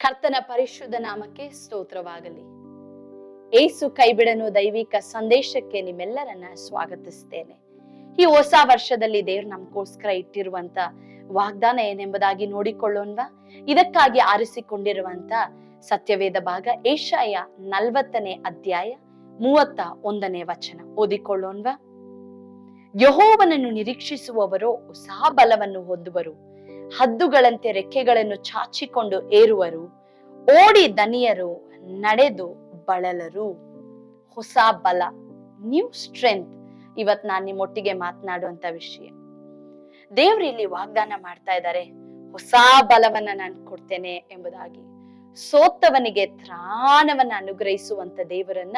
ಕರ್ತನ ಪರಿಶುದ್ಧ ನಾಮಕ್ಕೆ ಸ್ತೋತ್ರವಾಗಲಿ. ಏಸು ಕೈಬಿಡನು ದೈವಿಕ ಸಂದೇಶಕ್ಕೆ ನಿಮ್ಮೆಲ್ಲರನ್ನ ಸ್ವಾಗತಿಸ್ತೇನೆ. ಈ ಹೊಸ ವರ್ಷದಲ್ಲಿ ದೇವ್ರು ನಮ್ಗೋಸ್ಕರ ಇಟ್ಟಿರುವಂತ ವಾಗ್ದಾನ ಏನೆಂಬುದಾಗಿ ನೋಡಿಕೊಳ್ಳೋಣ್ವಾ? ಇದಕ್ಕಾಗಿ ಆರಿಸಿಕೊಂಡಿರುವಂತ ಸತ್ಯವೇದ ಭಾಗ ಏಷಾಯ ನಲ್ವತ್ತನೇ ಅಧ್ಯಾಯ ಮೂವತ್ತ ಒಂದನೇ ವಚನ. ಓದಿಕೊಳ್ಳೋಣ್ವಾ? ಯಹೋವನನ್ನು ನಿರೀಕ್ಷಿಸುವವರು ಹೊಸ ಬಲವನ್ನು ಹೊಂದುವರು. ಹದ್ದುಗಳಂತೆ ರೆಕ್ಕೆಗಳನ್ನು ಚಾಚಿಕೊಂಡು ಏರುವರು. ಓಡಿ ದನಿಯರು ನಡೆದು ಬಳಲರು. ಹೊಸ ಬಲ. ನ್ಯೂ ಸ್ಟ್ರೆಂತ್ ಇವತ್ ನಾನ್ ನಿಮ್ಮೊಟ್ಟಿಗೆ ಮಾತನಾಡುವಂತ ವಿಷಯ. ದೇವ್ರು ಇಲ್ಲಿ ವಾಗ್ದಾನ ಮಾಡ್ತಾ ಇದ್ದಾರೆ ಹೊಸ ಬಲವನ್ನ ನಾನು ಕೊಡ್ತೇನೆ ಎಂಬುದಾಗಿ. ಸೋತವನಿಗೆ ತ್ರಾಣವನ್ನ ಅನುಗ್ರಹಿಸುವಂತ ದೇವರನ್ನ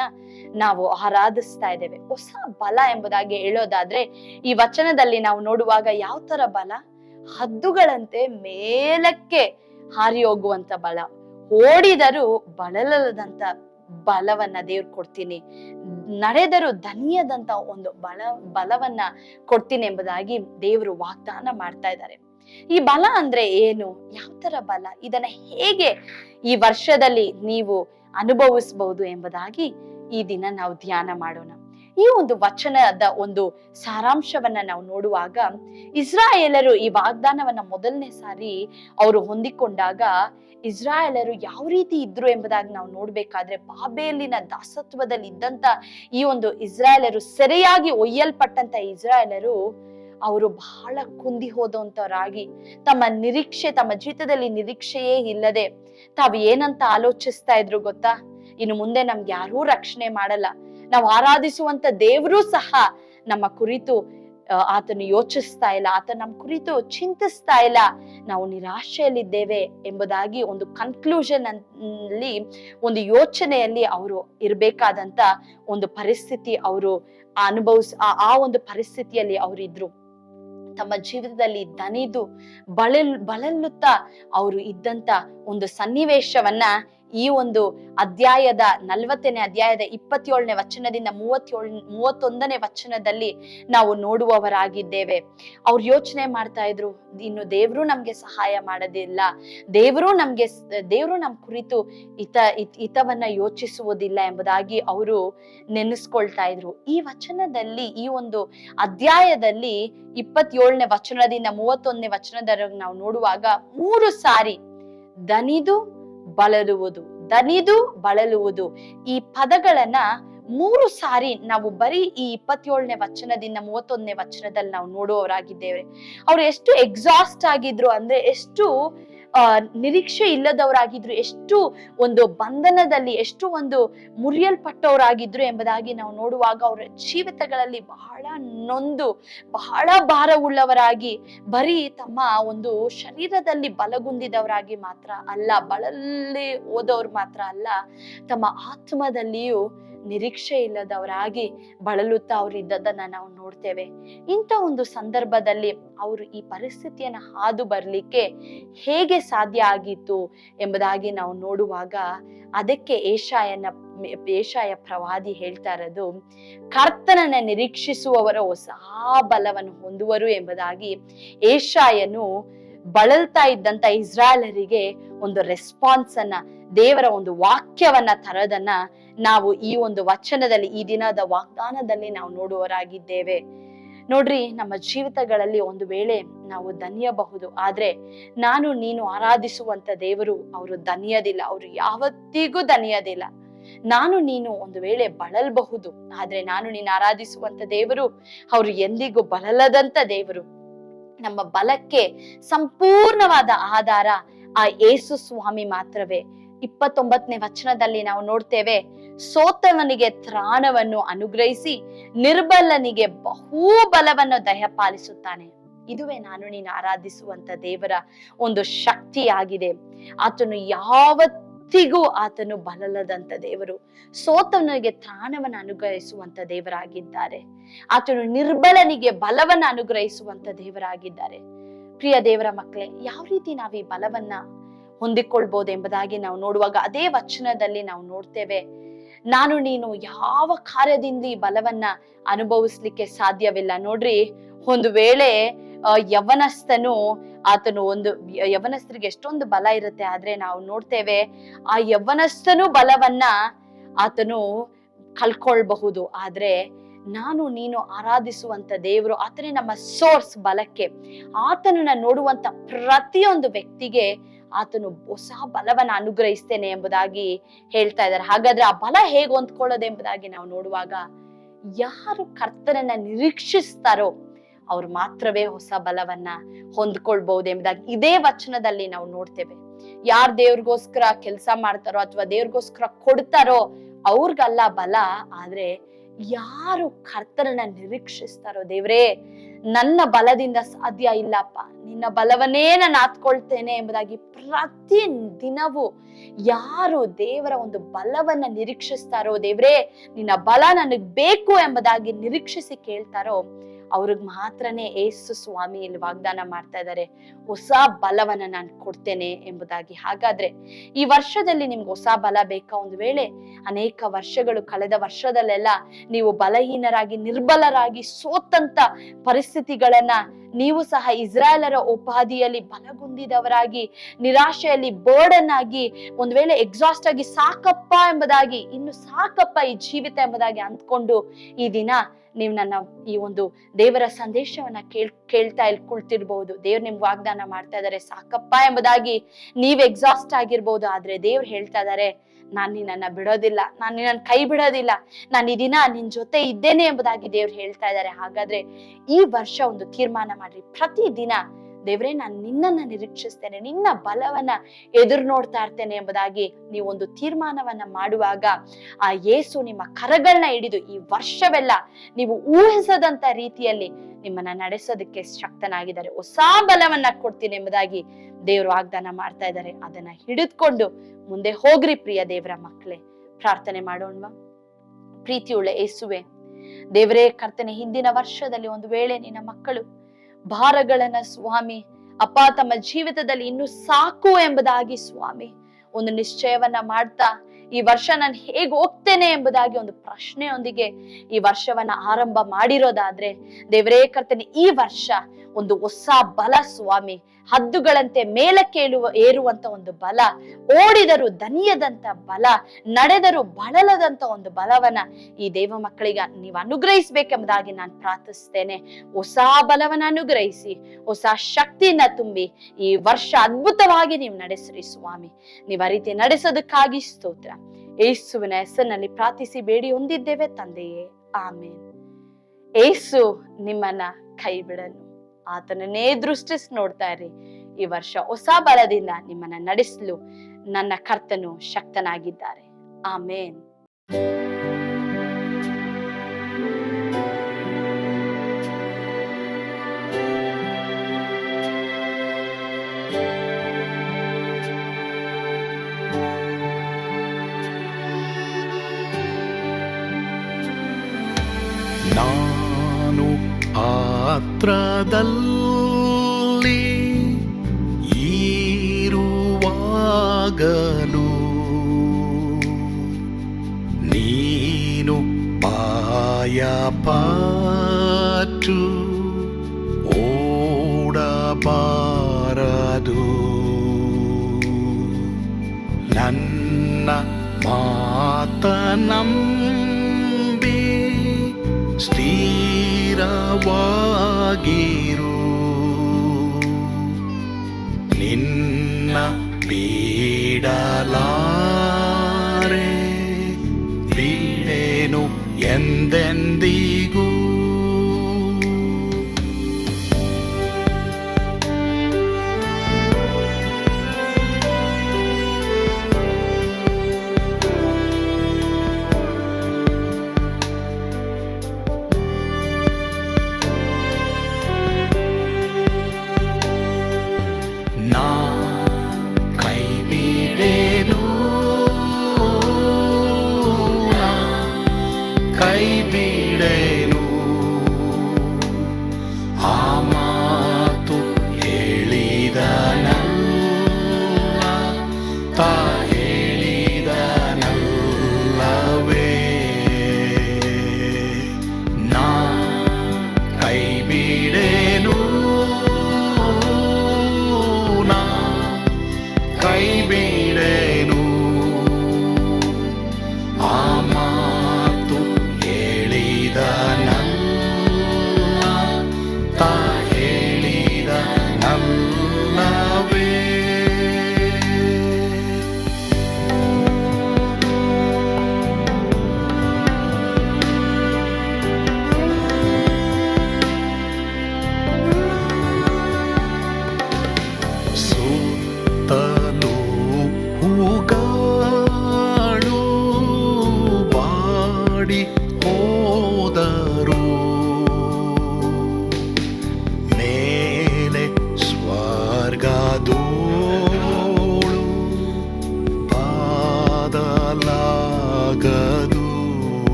ನಾವು ಆರಾಧಿಸ್ತಾ ಇದ್ದೇವೆ. ಹೊಸ ಬಲ ಎಂಬುದಾಗಿ ಹೇಳೋದಾದ್ರೆ, ಈ ವಚನದಲ್ಲಿ ನಾವು ನೋಡುವಾಗ ಯಾವ ತರ ಬಲ? ಹದ್ದುಗಳಂತೆ ಮೇಲಕ್ಕೆ ಹಾರಿ ಹೋಗುವಂತ ಬಲ. ಓಡಿದರೂ ಬಳಲದಂತ ಬಲವನ್ನ ದೇವ್ರು ಕೊಡ್ತೀನಿ. ನಡೆದರು ಧನ್ಯದಂತ ಒಂದು ಬಲ, ಬಲವನ್ನ ಕೊಡ್ತೀನಿ ಎಂಬುದಾಗಿ ದೇವರು ವಾಗ್ದಾನ ಮಾಡ್ತಾ ಇದ್ದಾರೆ. ಈ ಬಲ ಅಂದ್ರೆ ಏನು? ಯಾವ ತರ ಬಲ? ಇದನ್ನ ಹೇಗೆ ಈ ವರ್ಷದಲ್ಲಿ ನೀವು ಅನುಭವಿಸಬಹುದು ಎಂಬುದಾಗಿ ಈ ದಿನ ನಾವು ಧ್ಯಾನ ಮಾಡೋಣ. ಈ ಒಂದು ವಚನದ ಒಂದು ಸಾರಾಂಶವನ್ನ ನಾವು ನೋಡುವಾಗ ಇಸ್ರಾಯೇಲರು ಈ ವಾಗ್ದಾನವನ್ನ ಮೊದಲನೇ ಸಾರಿ ಅವರು ಹೊಂದಿಕೊಂಡಾಗ ಇಸ್ರಾಯೇಲರು ಯಾವ ರೀತಿ ಇದ್ರು ಎಂಬುದಾಗಿ ನಾವು ನೋಡ್ಬೇಕಾದ್ರೆ ಬಾಬೇಲಿನ ದಾಸತ್ವದಲ್ಲಿ ಇದ್ದಂತ ಈ ಒಂದು ಇಸ್ರಾಯೇಲರು ಸೆರೆಯಾಗಿ ಒಯ್ಯಲ್ಪಟ್ಟಂತ ಇಸ್ರಾಯೇಲರು ಅವರು ಬಹಳ ಕುಂದಿ ಹೋದಂತವರಾಗಿ ತಮ್ಮ ನಿರೀಕ್ಷೆ, ತಮ್ಮ ಜೀವಿತದಲ್ಲಿ ನಿರೀಕ್ಷೆಯೇ ಇಲ್ಲದೆ ತಾವು ಏನಂತ ಆಲೋಚಿಸ್ತಾ ಇದ್ರು ಗೊತ್ತಾ? ಇನ್ನು ಮುಂದೆ ನಮ್ಗೆ ಯಾರೂ ರಕ್ಷಣೆ ಮಾಡಲ್ಲ. ನಾವು ಆರಾಧಿಸುವಂತ ದೇವರೂ ಸಹ ನಮ್ಮ ಕುರಿತು ಆತನು ಯೋಚಿಸ್ತಾ ಇಲ್ಲ ಆತ ನಮ್ಮ ಕುರಿತು ಚಿಂತಿಸ್ತಾ ಇಲ್ಲ. ನಾವು ನಿರಾಶೆಯಲ್ಲಿದ್ದೇವೆ ಎಂಬುದಾಗಿ ಒಂದು ಕನ್ಕ್ಲೂಷನ್ ಅಲ್ಲಿ, ಒಂದು ಯೋಚನೆಯಲ್ಲಿ ಅವರು ಇರ್ಬೇಕಾದಂತ ಒಂದು ಪರಿಸ್ಥಿತಿ ಅವರು ಅನುಭವಿಸ್, ಆ- ಒಂದು ಪರಿಸ್ಥಿತಿಯಲ್ಲಿ ಅವರಿದ್ರು ತಮ್ಮ ಜೀವನದಲ್ಲಿ ದನಿದು ಬಳಲ್ ಬಳಲುತ್ತಾ ಅವರು ಇದ್ದಂತ ಒಂದು ಸನ್ನಿವೇಶವನ್ನ ಈ ಒಂದು ಅಧ್ಯಾಯದ ನಲ್ವತ್ತನೇ ಅಧ್ಯಾಯದ ಇಪ್ಪತ್ತೇಳನೇ ವಚನದಿಂದ ಮೂವತ್ತೇಳ್, ಮೂವತ್ತೊಂದನೇ ವಚನದಲ್ಲಿ ನಾವು ನೋಡುವವರಾಗಿದ್ದೇವೆ. ಅವ್ರು ಯೋಚನೆ ಮಾಡ್ತಾ ಇದ್ರು, ಇನ್ನು ದೇವ್ರು ನಮ್ಗೆ ಸಹಾಯ ಮಾಡೋದಿಲ್ಲ ದೇವರು ನಮ್ಗೆ ದೇವ್ರು ನಮ್ ಕುರಿತು ಹಿತ ಹಿತ್- ಹಿತವನ್ನ ಯೋಚಿಸುವುದಿಲ್ಲ ಎಂಬುದಾಗಿ ಅವರು ನೆನೆಸ್ಕೊಳ್ತಾ ಇದ್ರು. ಈ ವಚನದಲ್ಲಿ, ಈ ಒಂದು ಅಧ್ಯಾಯದಲ್ಲಿ ಇಪ್ಪತ್ತೇಳನೇ ವಚನದಿಂದ ಮೂವತ್ತೊಂದನೇ ವಚನದವರೆಗೆ ನಾವು ನೋಡುವಾಗ ಮೂರು ಸಾರಿ ದನಿದು ಬಳಲುವುದು, ದನಿದು ಬಳಲುವುದು. ಈ ಪದಗಳನ್ನ ಮೂರು ಸಾರಿ ನಾವು ಬರೀ ಈ ಇಪ್ಪತ್ತೇಳನೇ ವಚನದಿಂದ, ಮೂವತ್ತೊಂದನೇ ವಚನದಲ್ಲಿ ನಾವು ನೋಡುವವರಾಗಿದ್ದೇವೆ. ಅವ್ರು ಎಷ್ಟು ಎಕ್ಸಾಸ್ಟ್ ಆಗಿದ್ರು ಅಂದ್ರೆ, ಎಷ್ಟು ನಿರೀಕ್ಷೆ ಇಲ್ಲದವರಾಗಿದ್ರು, ಎಷ್ಟು ಒಂದು ಬಂಧನದಲ್ಲಿ, ಎಷ್ಟು ಒಂದು ಮುರಿಯಲ್ಪಟ್ಟವರಾಗಿದ್ರು ಎಂಬುದಾಗಿ ನಾವು ನೋಡುವಾಗ ಅವರ ಜೀವಿತಗಳಲ್ಲಿ ಬಹಳ ನೊಂದು, ಬಹಳ ಭಾರವುಳ್ಳವರಾಗಿ, ಬರೀ ತಮ್ಮ ಒಂದು ಶರೀರದಲ್ಲಿ ಬಲಗುಂದಿದವರಾಗಿ ಮಾತ್ರ ಅಲ್ಲ ಬಳಲ್ಲಿ ಹೋದವ್ರು ಮಾತ್ರ ಅಲ್ಲ, ತಮ್ಮ ಆತ್ಮದಲ್ಲಿಯೂ ನಿರೀಕ್ಷೆ ಇಲ್ಲದವರಾಗಿ ಬಳಲುತ್ತಾ ಅವ್ರು ಇದ್ದದನ್ನ ನಾವು ನೋಡ್ತೇವೆ. ಇಂಥ ಒಂದು ಸಂದರ್ಭದಲ್ಲಿ ಅವರು ಈ ಪರಿಸ್ಥಿತಿಯನ್ನ ಹಾದು ಬರ್ಲಿಕ್ಕೆ ಹೇಗೆ ಸಾಧ್ಯ ಆಗಿತ್ತು ಎಂಬುದಾಗಿ ನಾವು ನೋಡುವಾಗ ಅದಕ್ಕೆ ಏಷಾಯನ, ಏಷಾಯ ಪ್ರವಾದಿ ಹೇಳ್ತಾ ಇರೋದು, ಕರ್ತನನ್ನ ನಿರೀಕ್ಷಿಸುವವರ ಹೊಸ ಬಲವನ್ನು ಹೊಂದುವರು ಎಂಬುದಾಗಿ ಏಷಾಯನು ಬಳಲ್ತಾ ಇದ್ದಂತ ಇಸ್ರಾಯೇಲರಿಗೆ ಒಂದು ರೆಸ್ಪಾನ್ಸ್ ಅನ್ನ, ದೇವರ ಒಂದು ವಾಕ್ಯವನ್ನ ತರೋದನ್ನ ನಾವು ಈ ಒಂದು ವಚನದಲ್ಲಿ, ಈ ದಿನದ ವಾಗ್ದಾನದಲ್ಲಿ ನಾವು ನೋಡುವರಾಗಿದ್ದೇವೆ ನೋಡ್ರಿ, ನಮ್ಮ ಜೀವಿತಗಳಲ್ಲಿ ಒಂದು ವೇಳೆ ನಾವು ದನಿಯಬಹುದು, ಆದ್ರೆ ನಾನು ನೀನು ಆರಾಧಿಸುವಂತ ದೇವರು ಅವರು ದನಿಯದಿಲ್ಲ, ಅವರು ಯಾವತ್ತಿಗೂ ದನಿಯದಿಲ್ಲ. ನಾನು ನೀನು ಒಂದು ವೇಳೆ ಬಳಲ್ಬಹುದು, ಆದ್ರೆ ನಾನು ನೀನು ಆರಾಧಿಸುವಂತ ದೇವರು ಅವರು ಎಂದಿಗೂ ಬಳಲದಂತ ದೇವರು. ನಮ್ಮ ಬಲಕ್ಕೆ ಸಂಪೂರ್ಣವಾದ ಆಧಾರ ಆ ಯೇಸು ಸ್ವಾಮಿ ಮಾತ್ರವೇ. ಇಪ್ಪತ್ತೊಂಬತ್ತನೇ ವಚನದಲ್ಲಿ ನಾವು ನೋಡ್ತೇವೆ ಸೋತವನಿಗೆ ತ್ರಾಣವನ್ನು ಅನುಗ್ರಹಿಸಿ ನಿರ್ಬಲನಿಗೆ ಬಹು ಬಲವನ್ನು ದಯಪಾಲಿಸುತ್ತಾನೆ. ಇದುವೇ ನಾನು ನೀನು ಆರಾಧಿಸುವಂತ ದೇವರ ಒಂದು ಶಕ್ತಿಯಾಗಿದೆ. ಆತನು ಯಾವತ್ತೂ ಯಾವತ್ತಿಗೂ ಆತನು ಬಲಲದಂತ ದೇವರು. ಸೋತವನಿಗೆ ತ್ರಾಣವನ್ನು ಅನುಗ್ರಹಿಸುವಂತ ದೇವರಾಗಿದ್ದಾರೆ. ಆತನು ನಿರ್ಬಲನಿಗೆ ಬಲವನ್ನ ಅನುಗ್ರಹಿಸುವಂತ ದೇವರಾಗಿದ್ದಾರೆ. ಪ್ರಿಯ ದೇವರ ಮಕ್ಕಳೇ, ಯಾವ ರೀತಿ ನಾವು ಈ ಬಲವನ್ನ ಹೊಂದಿಕೊಳ್ಬಹುದು ಎಂಬುದಾಗಿ ನಾವು ನೋಡುವಾಗ ಅದೇ ವಚನದಲ್ಲಿ ನಾವು ನೋಡ್ತೇವೆ. ನಾನು ನೀನು ಯಾವ ಕಾರ್ಯದಿಂದ ಈ ಬಲವನ್ನ ಅನುಭವಿಸ್ಲಿಕ್ಕೆ ಸಾಧ್ಯವಿಲ್ಲ. ನೋಡ್ರಿ, ಒಂದು ವೇಳೆ ಯವನಸ್ಥನು ಆತನು ಒಂದು ಯವನಸ್ಥರಿಗೆ ಎಷ್ಟೊಂದು ಬಲ ಇರುತ್ತೆ ಆದ್ರೆ ನಾವು ನೋಡ್ತೇವೆ ಆ ಯವನಸ್ಥನು ಬಲವನ್ನ ಆತನು ಕಳ್ಕೊಳ್ಬಹುದು. ಆದ್ರೆ ನಾನು ನೀನು ಆರಾಧಿಸುವಂತ ದೇವರು ಆತನೇ ನಮ್ಮ ಸೋರ್ಸ್ ಬಲಕ್ಕೆ. ಆತನನ್ನ ನೋಡುವಂತ ಪ್ರತಿಯೊಂದು ವ್ಯಕ್ತಿಗೆ ಆತನು ಹೊಸ ಬಲವನ್ನ ಅನುಗ್ರಹಿಸ್ತೇನೆ ಎಂಬುದಾಗಿ ಹೇಳ್ತಾ ಇದ್ದಾರೆ. ಹಾಗಾದ್ರೆ ಆ ಬಲ ಹೇಗೆ ಹೊಂದ್ಕೊಳ್ಳೋದು ಎಂಬುದಾಗಿ ನಾವು ನೋಡುವಾಗ ಯಾರು ಕರ್ತನನ್ನ ನಿರೀಕ್ಷಿಸ್ತಾರೋ ಅವ್ರು ಮಾತ್ರವೇ ಹೊಸ ಬಲವನ್ನ ಹೊಂದ್ಕೊಳ್ಬಹುದು ಎಂಬುದಾಗಿ ಇದೇ ವಚನದಲ್ಲಿ ನಾವು ನೋಡ್ತೇವೆ. ಯಾರ್ ದೇವ್ರಿಗೋಸ್ಕರ ಕೆಲಸ ಮಾಡ್ತಾರೋ ಅಥವಾ ದೇವ್ರಿಗೋಸ್ಕರ ಕೊಡ್ತಾರೋ ಅವ್ರಿಗಲ್ಲ ಬಲ, ಆದ್ರೆ ಯಾರು ಕರ್ತನನ್ನ ನಿರೀಕ್ಷಿಸ್ತಾರೋ ದೇವ್ರೇ, ನನ್ನ ಬಲದಿಂದ ಸಾಧ್ಯ ಇಲ್ಲಪ್ಪ, ನಿನ್ನ ಬಲವನ್ನೇ ನಾನು ಆತ್ಕೊಳ್ತೇನೆ ಎಂಬುದಾಗಿ ಪ್ರತಿ ದಿನವೂ ಯಾರು ದೇವರ ಒಂದು ಬಲವನ್ನ ನಿರೀಕ್ಷಿಸ್ತಾರೋ ದೇವ್ರೇ, ನಿನ್ನ ಬಲ ನನಗ್ ಬೇಕು ಎಂಬುದಾಗಿ ನಿರೀಕ್ಷಿಸಿ ಕೇಳ್ತಾರೋ ಅವ್ರಿಗೆ ಮಾತ್ರನೇ ಏಸು ಸ್ವಾಮಿ ಇಲ್ಲಿ ವಾಗ್ದಾನ ಮಾಡ್ತಾ ಇದ್ದಾರೆ ಹೊಸ ಬಲವನ್ನ ನಾನು ಕೊಡ್ತೇನೆ ಎಂಬುದಾಗಿ. ಹಾಗಾದ್ರೆ ಈ ವರ್ಷದಲ್ಲಿ ನಿಮ್ಗೆ ಹೊಸ ಬಲ ಬೇಕಾ? ಒಂದು ವೇಳೆ ಅನೇಕ ವರ್ಷಗಳು ಕಳೆದ ವರ್ಷದಲ್ಲೆಲ್ಲ ನೀವು ಬಲಹೀನರಾಗಿ, ನಿರ್ಬಲರಾಗಿ ಸೋತಂತ ಪರಿಸ್ಥಿತಿಗಳನ್ನ ನೀವು ಸಹ ಇಸ್ರಾಯೇಲರ ಉಪಾಧಿಯಲ್ಲಿ ಬಲಗುಂದಿದವರಾಗಿ, ನಿರಾಶೆಯಲ್ಲಿ ಬರ್ಡನ್ ಆಗಿ, ಒಂದ್ ವೇಳೆ ಎಕ್ಸಾಸ್ಟ್ ಆಗಿ ಸಾಕಪ್ಪ ಎಂಬುದಾಗಿ, ಇನ್ನು ಸಾಕಪ್ಪ ಈ ಜೀವಿತ ಎಂಬುದಾಗಿ ಅಂದ್ಕೊಂಡು ಈ ದಿನ ನೀವು ನನ್ನ ಈ ಒಂದು ದೇವರ ಸಂದೇಶವನ್ನ ಕೇಳ್, ಕೇಳ್ತಾ ಇಲ್ಲಿ ಕುಳ್ತಿರ್ಬಹುದು ದೇವ್ರು ನಿಮ್ಗೆ ವಾಗ್ದಾನ ಮಾಡ್ತಾ ಇದಾರೆ, ಸಾಕಪ್ಪ ಎಂಬುದಾಗಿ ನೀವ್ ಎಕ್ಸಾಸ್ಟ್ ಆಗಿರ್ಬೋದು, ಆದ್ರೆ ದೇವ್ರು ಹೇಳ್ತಾ ಇದಾರೆ ನಾನ್ ನಿನ್ನನ್ನ ಬಿಡೋದಿಲ್ಲ, ನಾನು ನಿನ್ನ ಕೈ ಬಿಡೋದಿಲ್ಲ, ನಾನು ಈ ದಿನ ನಿನ್ ಜೊತೆ ಇದ್ದೇನೆ ಎಂಬುದಾಗಿ ದೇವ್ರು ಹೇಳ್ತಾ ಇದ್ದಾರೆ. ಹಾಗಾದ್ರೆ ಈ ವರ್ಷ ಒಂದು ತೀರ್ಮಾನ ಮಾಡ್ರಿ. ಪ್ರತಿ ದಿನ ದೇವ್ರೇ, ನಾನು ನಿನ್ನನ್ನ ನಿರೀಕ್ಷಿಸ್ತೇನೆ, ನಿನ್ನ ಬಲವನ್ನ ಎದುರು ನೋಡ್ತಾ ಇರ್ತೇನೆ ಎಂಬುದಾಗಿ ನೀವು ಒಂದು ತೀರ್ಮಾನವನ್ನ ಮಾಡುವಾಗ ಆ ಯೇಸು ನಿಮ್ಮ ಕರಗಳನ್ನ ಹಿಡಿದು ಈ ವರ್ಷವೆಲ್ಲ ನೀವು ಊಹಿಸದಂತ ರೀತಿಯಲ್ಲಿ ನಿಮ್ಮನ್ನ ನಡೆಸೋದಕ್ಕೆ ಶಕ್ತನಾಗಿದ್ದಾರೆ. ಹೊಸ ಬಲವನ್ನ ಕೊಡ್ತೀನಿ ಎಂಬುದಾಗಿ ದೇವರು ವಾಗ್ದಾನ ಮಾಡ್ತಾ ಇದ್ದಾರೆ. ಅದನ್ನ ಹಿಡಿದುಕೊಂಡು ಮುಂದೆ ಹೋಗ್ರಿ ಪ್ರಿಯ ದೇವರ ಮಕ್ಕಳೇ. ಪ್ರಾರ್ಥನೆ ಮಾಡೋಣವಾ? ಪ್ರೀತಿಯುಳ್ಳ ಯೇಸುವೆ, ದೇವರೇ, ಕರ್ತನೆ, ಹಿಂದಿನ ವರ್ಷದಲ್ಲಿ ಒಂದು ವೇಳೆ ನಿನ್ನ ಮಕ್ಕಳು ಭಾರಗಳನ್ನ ಸ್ವಾಮಿ, ಅಪ್ಪ ತಮ್ಮ ಜೀವಿತದಲ್ಲಿ ಇನ್ನು ಸಾಕು ಎಂಬುದಾಗಿ ಸ್ವಾಮಿ, ಒಂದು ನಿಶ್ಚಯವನ್ನ ಮಾಡ್ತಾ ಈ ವರ್ಷ ನಾನು ಹೇಗೆ ಹೋಗ್ತೇನೆ ಎಂಬುದಾಗಿ ಒಂದು ಪ್ರಶ್ನೆಯೊಂದಿಗೆ ಈ ವರ್ಷವನ್ನ ಆರಂಭ ಮಾಡಿರೋದಾದ್ರೆ, ದೇವರೇ ಕರ್ತನೆ, ಈ ವರ್ಷ ಒಂದು ಹೊಸ ಬಲ ಸ್ವಾಮಿ. ಹದ್ದುಗಳಂತೆ ಮೇಲೆ ಕೇಳುವ ಏರುವಂತ ಒಂದು ಬಲ, ಓಡಿದರು ದನಿಯದಂತ ಬಲ, ನಡೆದರು ಬಳಲದಂತ ಒಂದು ಬಲವನ್ನ ಈ ದೇವ ಮಕ್ಕಳಿಗೆ ನೀವು ಅನುಗ್ರಹಿಸ್ಬೇಕೆಂಬುದಾಗಿ ನಾನು ಪ್ರಾರ್ಥಿಸ್ತೇನೆ. ಹೊಸ ಬಲವನ್ನ ಅನುಗ್ರಹಿಸಿ, ಹೊಸ ಶಕ್ತಿಯನ್ನ ತುಂಬಿ ಈ ವರ್ಷ ಅದ್ಭುತವಾಗಿ ನೀವು ನಡೆಸ್ರಿ ಸ್ವಾಮಿ. ನೀವು ಆ ರೀತಿ ನಡೆಸೋದಕ್ಕಾಗಿ ಸ್ತೋತ್ರ. ಏಸುವಿನ ಹೆಸರಿನಲ್ಲಿ ಪ್ರಾರ್ಥಿಸಿ ಬೇಡಿ ಹೊಂದಿದ್ದೇವೆ ತಂದೆಯೇ. ಆಮೇನ್. ಏಸು ನಿಮ್ಮನ್ನ ಕೈ ಬಿಡನು ಆತನನ್ನೇ ದೃಷ್ಟಿಸಿ ನೋಡ್ತಾ ಇರಿ ಈ ವರ್ಷ ಹೊಸ ಬಲದಿಂದ ನಿಮ್ಮನ್ನ ನಡೆಸಲು ನನ್ನ ಕರ್ತನು ಶಕ್ತನಾಗಿದ್ದಾರೆ. ಆಮೇನ್. ಪಾತ್ರದಲ್ಲಿ ಈರುವಾಗಲು ನೀನು ಪಾಯಪಾಟು ಓಡಬಾರದು ನನ್ನ ಮಾತನಂಬಿ ಸ್ಥಿರವಾಗಿರು ನಿನ್ನ ಬೀಡಲಾರೆ ಬೀಡೇನು ಎಂದೆಂದಿಗೂ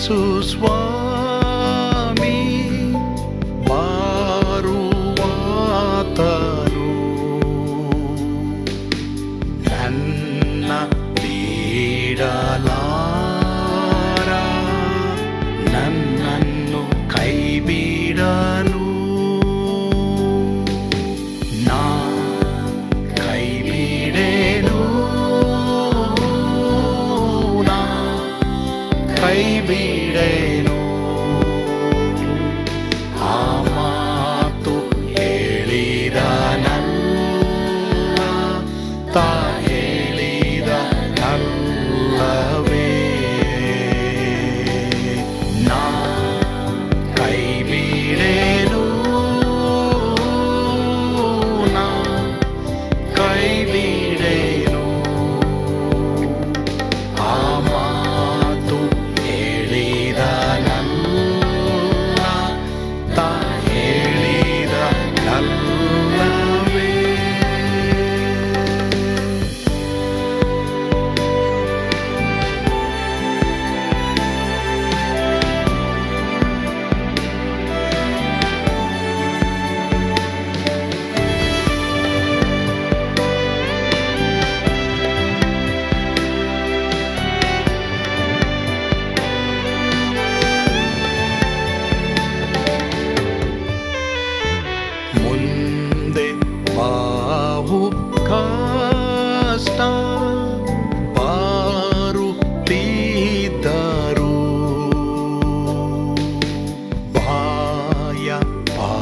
Jesus was.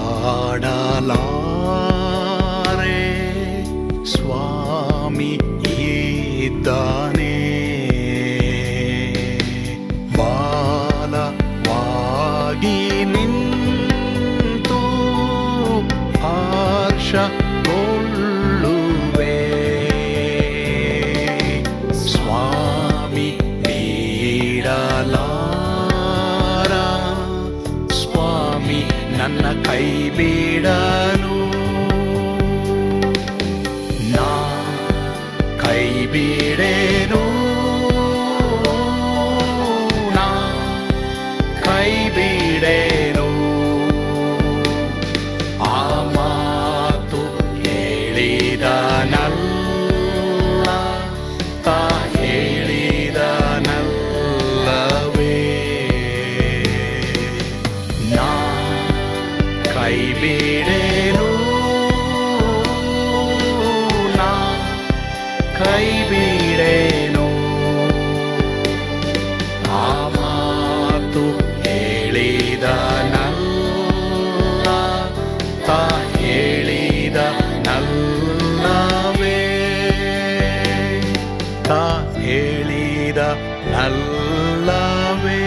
పాడాలా? ನನ್ನ ಕೈ ಬಿಡನು ನಾ ಕೈ ಬಿಡೆ நல்லாவே